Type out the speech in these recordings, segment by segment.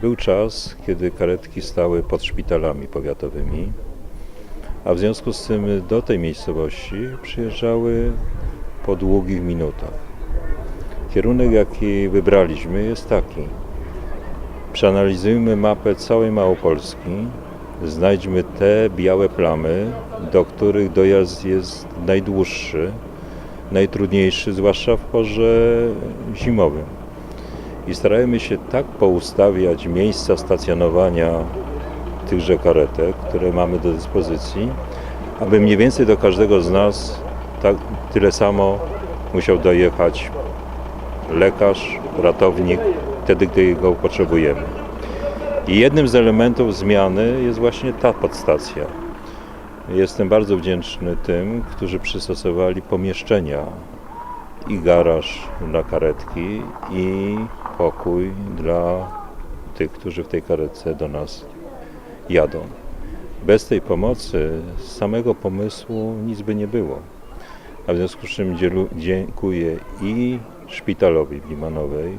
Był czas, kiedy karetki stały pod szpitalami powiatowymi, a w związku z tym do tej miejscowości przyjeżdżały po długich minutach. Kierunek, jaki wybraliśmy, jest taki. Przeanalizujmy mapę całej Małopolski, znajdźmy te białe plamy, do których dojazd jest najdłuższy, najtrudniejszy, zwłaszcza w porze zimowym. I starajmy się tak poustawiać miejsca stacjonowania tychże karetek, które mamy do dyspozycji, aby mniej więcej do każdego z nas tak, tyle samo musiał dojechać lekarz, ratownik, wtedy, gdy go potrzebujemy. I jednym z elementów zmiany jest właśnie ta podstacja. Jestem bardzo wdzięczny tym, którzy przystosowali pomieszczenia i garaż dla karetki i pokój dla tych, którzy w tej karetce do nas jadą. Bez tej pomocy, z samego pomysłu nic by nie było. A w związku z czym dziękuję i szpitalowi w Limanowej,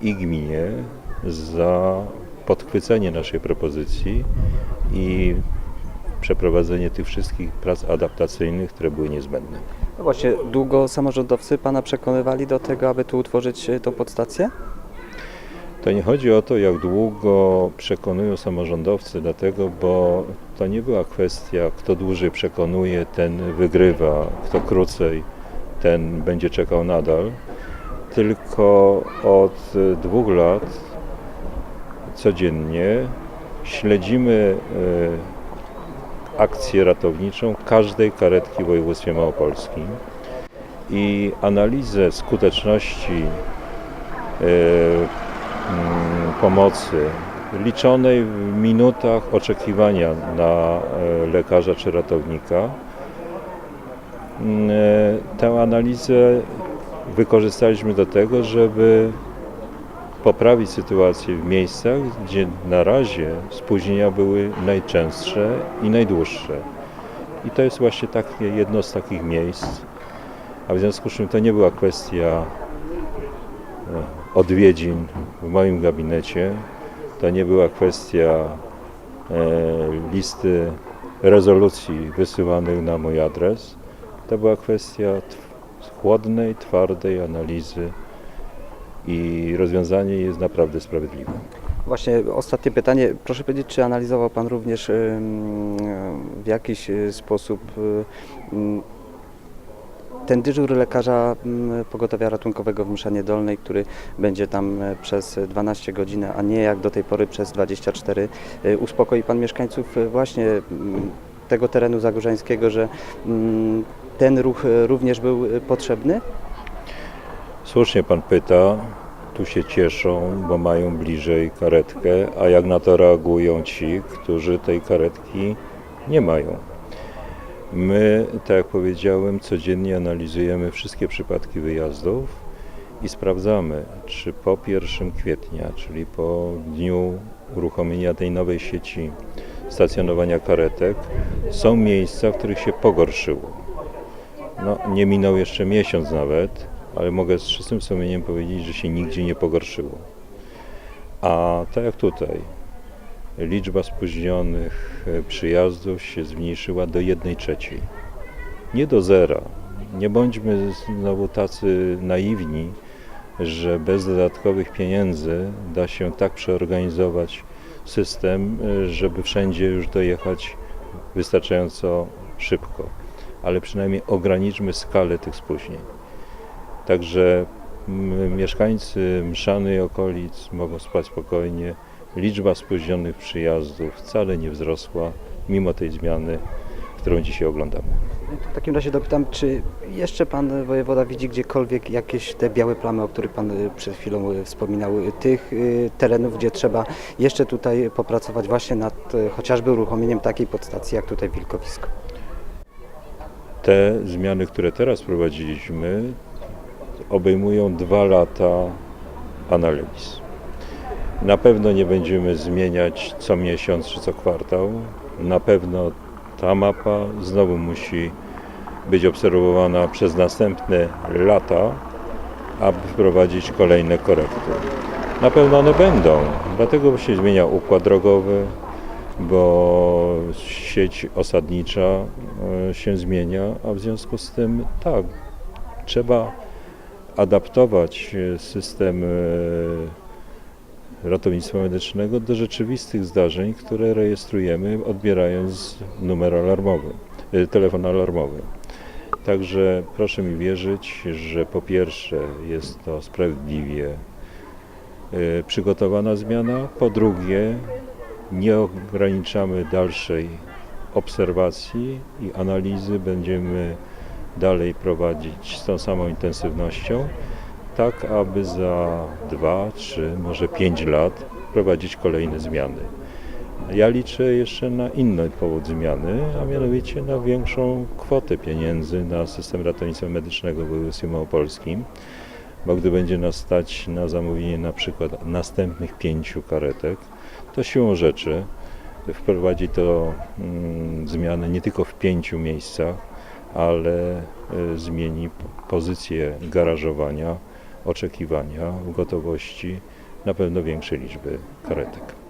i gminie za podchwycenie naszej propozycji i przeprowadzenie tych wszystkich prac adaptacyjnych, które były niezbędne. No właśnie, długo samorządowcy Pana przekonywali do tego, aby tu utworzyć e, tą podstację? To nie chodzi o to, jak długo przekonują samorządowcy, dlatego, bo to nie była kwestia, kto dłużej przekonuje, ten wygrywa, kto krócej, ten będzie czekał nadal, tylko od dwóch lat codziennie śledzimy e, akcję ratowniczą każdej karetki w województwie małopolskim i analizę skuteczności e, pomocy liczonej w minutach oczekiwania na e, lekarza czy ratownika. Mm, e, Tę analizę wykorzystaliśmy do tego, żeby poprawić sytuację w miejscach, gdzie na razie spóźnienia były najczęstsze i najdłuższe. I to jest właśnie takie jedno z takich miejsc. A w związku z czym to nie była kwestia odwiedzin w moim gabinecie, to nie była kwestia e, listy rezolucji wysyłanych na mój adres. To była kwestia chłodnej, twardej analizy i rozwiązanie jest naprawdę sprawiedliwe. Właśnie ostatnie pytanie. Proszę powiedzieć, czy analizował Pan również w jakiś y, sposób ym, ten dyżur lekarza ym, pogotowia ratunkowego w Mszanie Dolnej, który będzie tam e, przez 12 godzin, a nie jak do tej pory przez 24. Y, Uspokoi Pan mieszkańców y, właśnie ym, tego terenu zagórzańskiego, że ym, ten ruch również był potrzebny? Słusznie pan pyta, tu się cieszą, bo mają bliżej karetkę, a jak na to reagują ci, którzy tej karetki nie mają. My, tak jak powiedziałem, codziennie analizujemy wszystkie przypadki wyjazdów i sprawdzamy, czy po 1 kwietnia, czyli po dniu uruchomienia tej nowej sieci stacjonowania karetek, są miejsca, w których się pogorszyło. No, nie minął jeszcze miesiąc nawet, ale mogę z czystym sumieniem powiedzieć, że się nigdzie nie pogorszyło. A tak jak tutaj, liczba spóźnionych e, przyjazdów się zmniejszyła do 1 trzeciej. Nie do zera. Nie bądźmy znowu tacy naiwni, że bez dodatkowych pieniędzy da się tak przeorganizować system, e, żeby wszędzie już dojechać wystarczająco szybko. Ale przynajmniej ograniczmy skalę tych spóźnień. Także mieszkańcy Mszany i okolic mogą spać spokojnie. Liczba spóźnionych przyjazdów wcale nie wzrosła, mimo tej zmiany, którą dzisiaj oglądamy. W takim razie dopytam, czy jeszcze pan wojewoda widzi gdziekolwiek jakieś te białe plamy, o których pan przed chwilą e, wspominał, e, tych e, terenów, gdzie trzeba jeszcze tutaj popracować właśnie nad chociażby uruchomieniem takiej podstacji jak tutaj Wilkowisko? Te zmiany, które teraz prowadziliśmy, obejmują dwa lata analiz. Na pewno nie będziemy zmieniać co miesiąc czy co kwartał. Na pewno ta mapa znowu musi być obserwowana przez następne lata, aby wprowadzić kolejne korekty. Na pewno one będą, dlatego się zmienia układ drogowy, bo sieć osadnicza e, się zmienia, a w związku z tym tak, trzeba adaptować e, system e, ratownictwa medycznego do rzeczywistych zdarzeń, które rejestrujemy odbierając numer alarmowy, e, telefon alarmowy. Także proszę mi wierzyć, że po pierwsze jest to sprawiedliwie e, przygotowana zmiana, po drugie nie ograniczamy dalszej obserwacji i analizy, będziemy dalej prowadzić z tą samą intensywnością, tak aby za dwa, trzy, może pięć lat prowadzić kolejne zmiany. Ja liczę jeszcze na inny powód zmiany, a mianowicie na większą kwotę pieniędzy na system ratownictwa medycznego w województwie małopolskim, bo gdy będzie nas stać na zamówienie na przykład następnych pięciu karetek, to siłą rzeczy wprowadzi to mm, zmiany nie tylko w pięciu miejscach, ale y, zmieni pozycję garażowania, oczekiwania, gotowości na pewno większej liczby karetek.